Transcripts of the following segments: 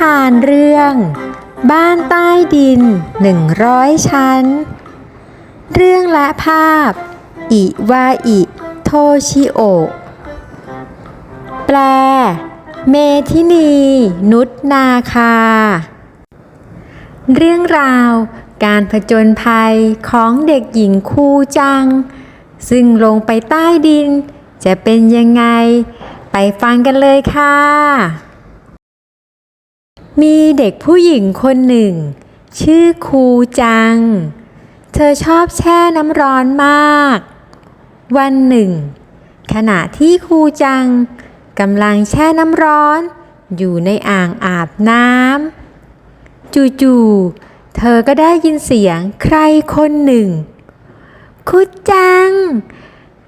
ทานเรื่อง บ้านใต้ดินหนึ่งร้อยชั้น เรื่องและภาพ อิวาอิ โทชิโอ แปล เมทินี นุษนาคา เรื่องราวการผจญภัยของเด็กหญิงคูจัง ซึ่งลงไปใต้ดินจะเป็นยังไง ไปฟังกันเลยค่ะ มีเด็กผู้หญิงคนหนึ่ง ชื่อครูจัง เธอชอบแช่น้ำร้อนมาก วันหนึ่ง ขณะที่ครูจังกำลังแช่น้ำร้อน อยู่ในอ่างอาบน้ำจู่ๆเธอก็ได้ยินเสียงใครคนหนึ่งคูจัง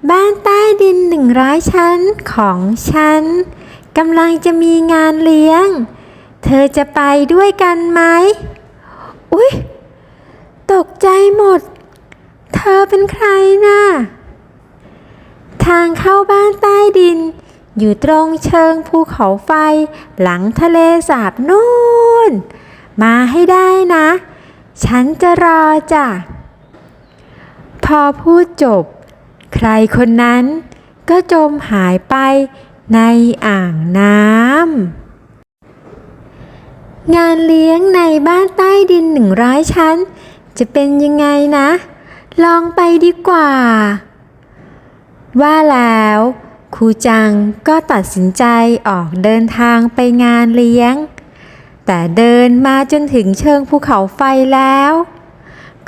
บ้านใต้ดินหนึ่งร้อยชั้นของฉันกำลังจะมีงานเลี้ยง เธอจะไปด้วยกันไหม อุ๊ย ตกใจหมด เธอเป็นใครน่ะ ทางเข้าบ้านใต้ดิน อยู่ตรงเชิงภูเขาไฟ หลังทะเลสาบนู่น มาให้ได้นะ ฉันจะรอจ้ะ พอพูดจบ ใครคนนั้นก็จมหายไปในอ่างน้ำ งานเลี้ยงในบ้านใต้ดินหนึ่งร้อยชั้น จะเป็นยังไงนะ ลองไปดีกว่า ว่าแล้วครูจังก็ตัดสินใจออกเดินทางไปงานเลี้ยง แต่เดินมาจนถึงเชิงภูเขาไฟแล้ว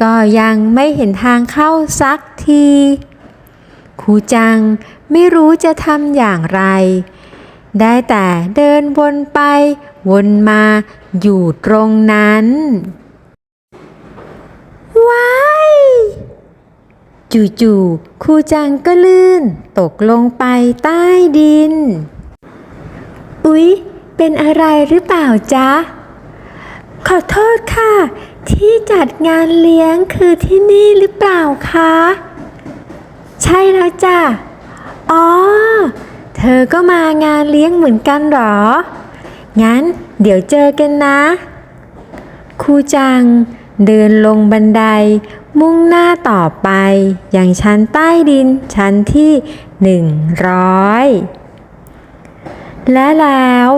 ก็ยังไม่เห็นทางเข้าสักทีครูจังไม่รู้จะทำอย่างไร ได้แต่เดินวนไปวนมา อยู่ตรงนั้น ว้ายจู่ๆครูจังก็ลื่น ตกลงไปใต้ดิน อุ๊ย เป็นอะไรหรือเปล่าจ๊ะ ขอโทษค่ะ ที่จัดงานเลี้ยงคือที่นี่หรือเปล่าคะ ใช่แล้วจ้ะ อ๋อ เธอก็มางานเลี้ยงเหมือนกันหรอ งั้น เดี๋ยวเจอกันนะครูจัง เดินลงบันได มุ่งหน้าต่อไปอยังชั้นใต้ดินชั้นที่หนึ่งร้อยและแล้ว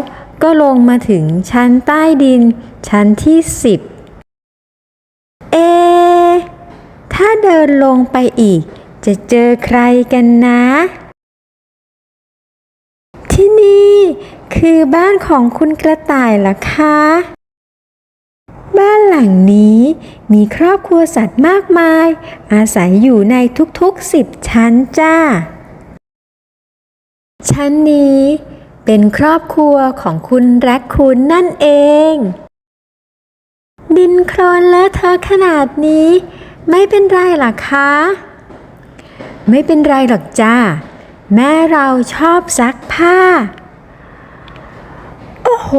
ก็ลงมาถึงชั้นใต้ดินชั้นที่สิบเอ ถ้าเดินลงไปอีก จะเจอใครกันนะ นี่ คือบ้านของคุณกระต่ายเหรอคะ บ้านหลังนี้มีครอบครัวสัตว์มากมาย อาศัยอยู่ในทุกๆสิบชั้นจ้า ชั้นนี้เป็นครอบครัวของคุณแรคคูนนั่นเอง ดินโครนและเธอะขนาดนี้ ไม่เป็นไรหรอคะ ไม่เป็นไรหรอกจ้า แม่เราชอบซักผ้า โอ้โห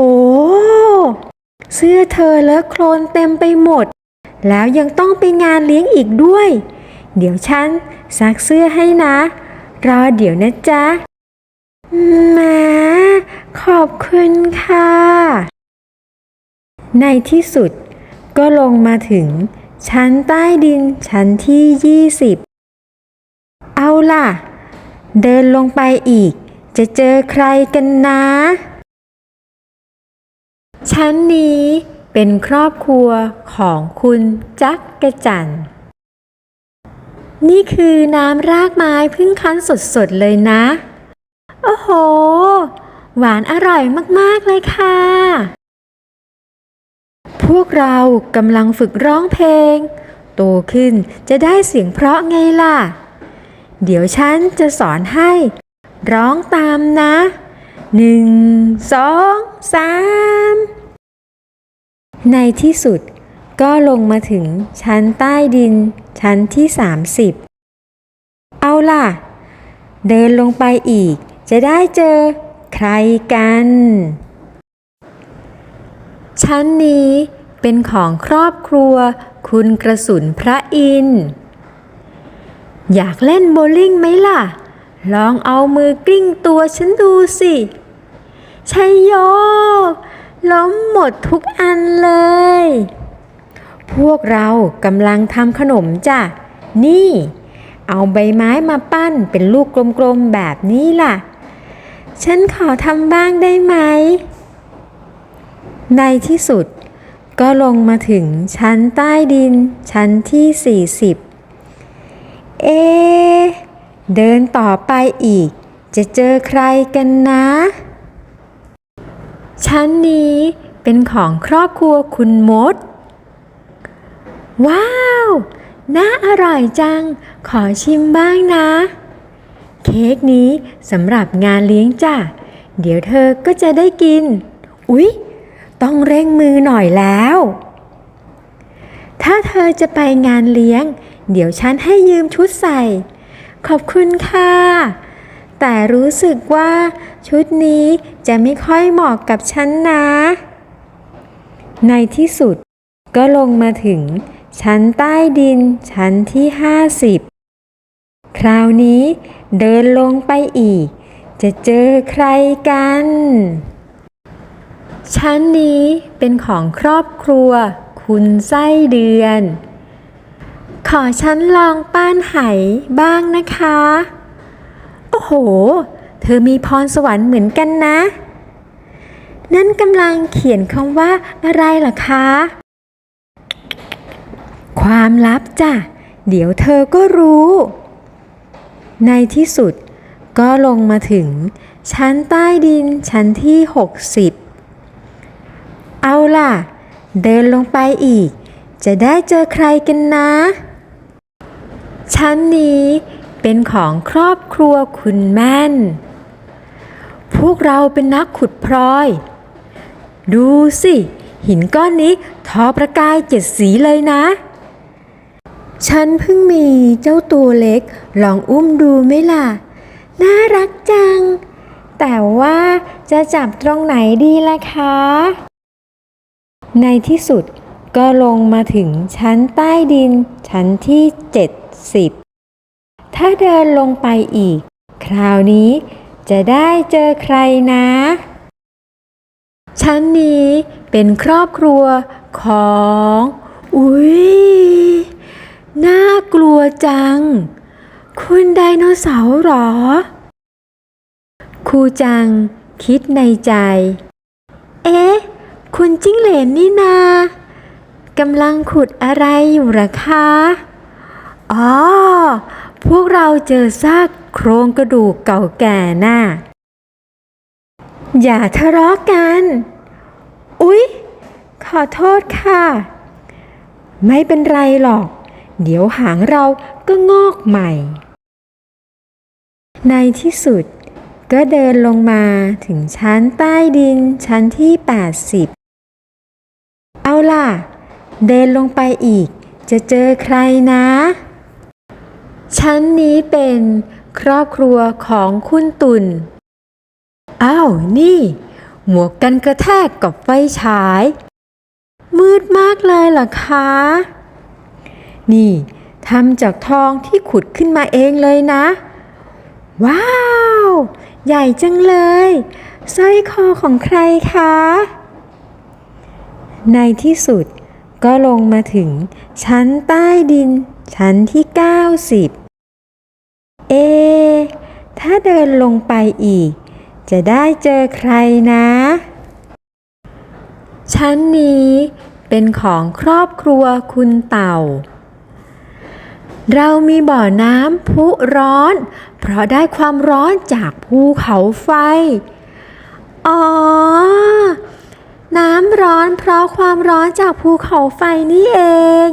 เสื้อเธอเลอะโคลนเต็มไปหมด แล้วยังต้องไปงานเลี้ยงอีกด้วย เดี๋ยวฉันซักเสื้อให้นะ รอเดี๋ยวนะจ๊ะแหมขอบคุณค่ะ ในที่สุดก็ลงมาถึง ชั้นใต้ดินชั้นที่ 20 เอาล่ะ เดินลงไปอีก จะเจอใครกันนะ ชั้นนี้เป็นครอบครัวของคุณจักกะจัน นี่คือน้ำรากไม้พึ่งคั้นสดๆเลยนะ โอ้โห หวานอร่อยมากๆเลยค่ะ พวกเรากำลังฝึกร้องเพลง โตขึ้นจะได้เสียงเพราะไงล่ะ เดี๋ยวฉันจะสอนให้ ร้องตามนะหนึ่งสองสามในที่สุดก็ลงมาถึงชั้นใต้ดิน ชั้นที่ 30 เอาล่ะ เดินลงไปอีก จะได้เจอใครกัน ชั้นนี้เป็นของครอบครัวคุณกระสุนพระอินทร์ อยากเล่นโบลิ่งไหมล่ะ ลองเอามือกลิ้งตัวฉันดูสิชัยโยล้มหมดทุกอันเลย พวกเรากำลังทำขนมจ้ะ นี่ เอาใบไม้มาปั้นเป็นลูกกลมๆแบบนี้ล่ะ ฉันขอทำบ้างได้ไหม ในที่สุด ก็ลงมาถึงชั้นใต้ดินชั้นที่ 40 เอะเดินต่อไปอีก จะเจอใครกันนะ ชั้นนี้เป็นของครอบครัวคุณมด ว้าว น่าอร่อยจัง ขอชิมบ้างนะ เค้กนี้สำหรับงานเลี้ยงจ้ะ เดี๋ยวเธอก็จะได้กิน อุ๊ย ต้องเร่งมือหน่อยแล้ว ถ้าเธอจะไปงานเลี้ยง เดี๋ยวฉันให้ยืมชุดใส่ ขอบคุณค่ะ แต่รู้สึกว่าชุดนี้จะไม่ค่อยเหมาะกับฉันนะ ในที่สุดก็ลงมาถึง ชั้นใต้ดินชั้นที่ 50 คราวนี้เดินลงไปอีก จะเจอใครกัน ชั้นนี้เป็นของครอบครัว คุณไส้เดือน ขอฉันลองป้านไหบ้างนะคะ โอ้โห เธอมีพรสวรรค์เหมือนกันนะ นั่นกำลังเขียนคำว่าอะไรหรอคะ ความลับจ้ะ เดี๋ยวเธอก็รู้ ในที่สุดก็ลงมาถึง ชั้นใต้ดินชั้นที่ 60 เอาล่ะ เดินลงไปอีกจะได้เจอใครกันนะ ชั้นนี้เป็นของครอบครัวคุณแม่น พวกเราเป็นนักขุดพลอย ดูสิ หินก้อนนี้ทอประกายเจ็ดสีเลยนะ ฉันเพิ่งมีเจ้าตัวเล็ก ลองอุ้มดูไหมล่ะ น่ารักจัง แต่ว่าจะจับตรงไหนดีล่ะคะ ในที่สุดก็ลงมาถึงชั้นใต้ดินชั้นที่เจ็ด 70ถ้าเดินลงไปอีก คราวนี้จะได้เจอใครนะ ชั้นนี้เป็นครอบครัวของ อุ๊ย น่ากลัวจัง คุณไดโนเสาร์หรอ ครูจังคิดในใจ เอ๊ะ คุณจิ้งเหลนนี่นากำลังขุดอะไรอยู่หรอคะ อ๋อ พวกเราเจอซากโครงกระดูกเก่าแก่น่ะ อย่าทะเลาะกัน อุ๊ย ขอโทษค่ะ ไม่เป็นไรหรอก เดี๋ยวหางเราก็งอกใหม่ ในที่สุดก็เดินลงมาถึงชั้นใต้ดินชั้นที่ 80 เอาล่ะ เดินลงไปอีกจะเจอใครนะ ชั้นนี้เป็นครอบครัวของคุณตุนอ้าว นี่ หมวกกันกระแทกกับไฟฉาย มืดมากเลยเหรอคะ นี่ทำจากทองที่ขุดขึ้นมาเองเลยนะ ว้าว ใหญ่จังเลยสร้อยคอของใครคะ ในที่สุดก็ลงมาถึงชั้นใต้ดิน ชั้นที่ 90 เอ ถ้าเดินลงไปอีก จะได้เจอใครนะ ชั้นนี้เป็นของครอบครัวคุณเต่า เรามีบ่อน้ำพุร้อน เพราะได้ความร้อนจากภูเขาไฟ อ๋อ น้ำร้อนเพราะความร้อนจากภูเขาไฟนี่เอง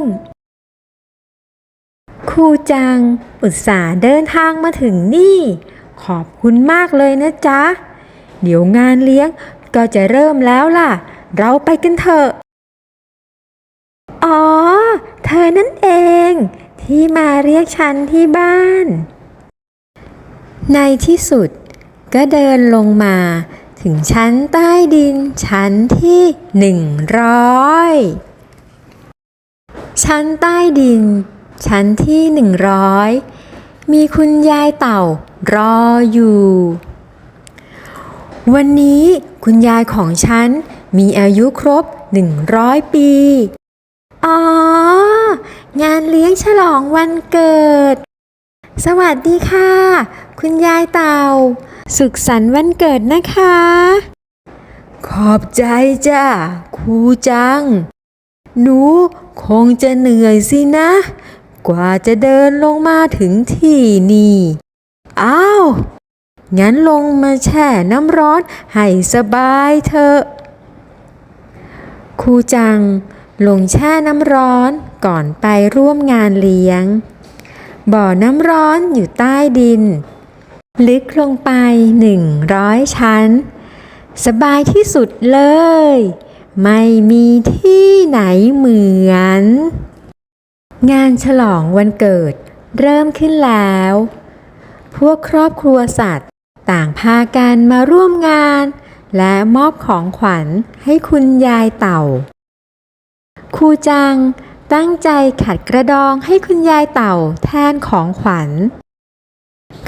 รูจัง อุตส่าห์เดินทางมาถึงนี่ ขอบคุณมากเลยนะจ๊ะ เดี๋ยวงานเลี้ยงก็จะเริ่มแล้วล่ะ เราไปกันเถอะ อ๋อ เธอนั่นเอง ที่มาเรียกฉันที่บ้าน ในที่สุด ก็เดินลงมา ถึงชั้นใต้ดิน ชั้นที่หนึ่งร้อยชั้นใต้ดิน ชั้นที่หนึ่งร้อยมีคุณยายเต่ารออยู่ วันนี้คุณยายของฉันมีอายุครบ 100 ปี อ๋อ งานเลี้ยงฉลองวันเกิด สวัสดีค่ะ คุณยายเต่า สุขสันต์วันเกิดนะคะ ขอบใจจ้าครูจัง หนูคงจะเหนื่อยสินะ กว่าจะเดินลงมาถึงที่นี่ อ้าว งั้นลงมาแช่น้ำร้อนให้สบายเถอะครูจังลงแช่น้ำร้อนก่อนไปร่วมงานเลี้ยง บ่อน้ำร้อนอยู่ใต้ดิน ลึกลงไปหนึ่งร้อยชั้น สบายที่สุดเลย ไม่มีที่ไหนเหมือน งานฉลองวันเกิดเริ่มขึ้นแล้ว พวกครอบครัวสัตว์ ต่างพากันมาร่วมงาน และมอบของขวัญให้คุณยายเต่า ครูจังตั้งใจขัดกระดองให้คุณยายเต่าแทนของขวัญ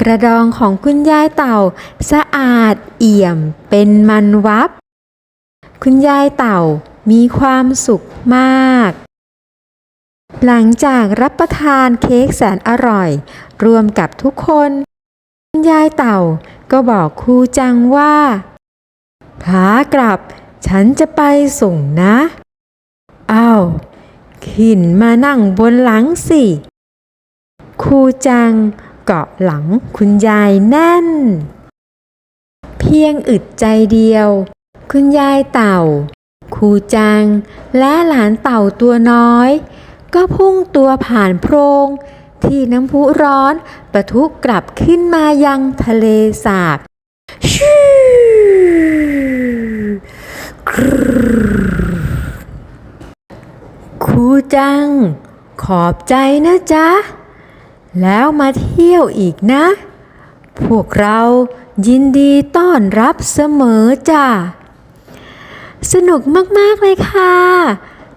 กระดองของคุณยายเต่าสะอาดเอี่ยมเป็นมันวับ คุณยายเต่ามีความสุขมาก หลังจากรับประทานเค้กแสนอร่อย รวมกับทุกคนคุณยายเต่าก็บอกครูจังว่าขากลับ ฉันจะไปส่งนะอ้าวขินมานั่งบนหลังสิครูจังเกาะหลังคุณยายแน่น เพียงอึดใจเดียว คุณยายเต่าครูจัง และหลานเต่าตัวน้อย ก็พุ่งตัวผ่านโพรงที่น้ำพุร้อนปะทุกลับขึ้นมายังทะเลสาบชูครูครูจัง ขอบใจนะจ๊ะ แล้วมาเที่ยวอีกนะ พวกเรายินดีต้อนรับเสมอจ้ะ สนุกมาก ๆ เลยค่ะ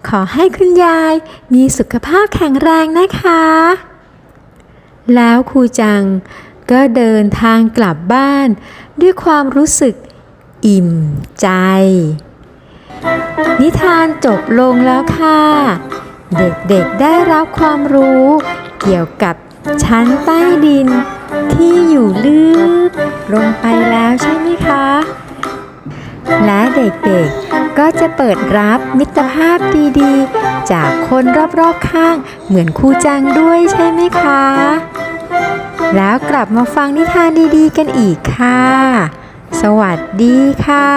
ขอให้คุณยายมีสุขภาพแข็งแรงนะคะ แล้วครูจังก็เดินทางกลับบ้าน ด้วยความรู้สึกอิ่มใจ นิทานจบลงแล้วค่ะ เด็กๆได้รับความรู้เกี่ยวกับชั้นใต้ดินที่อยู่ลึกลงไปแล้วใช่ไหมคะ และเด็กๆก็จะเปิดรับมิตรภาพดีๆ จากคนรอบๆข้างเหมือนครูจังด้วยใช่ไหมคะ แล้วกลับมาฟังนิทานดีๆ กันอีกค่ะ สวัสดีค่ะ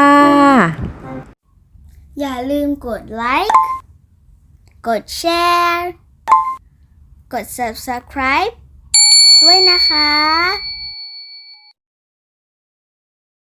อย่าลืมกดไลค์กดแชร์กด subscribe ด้วยนะคะ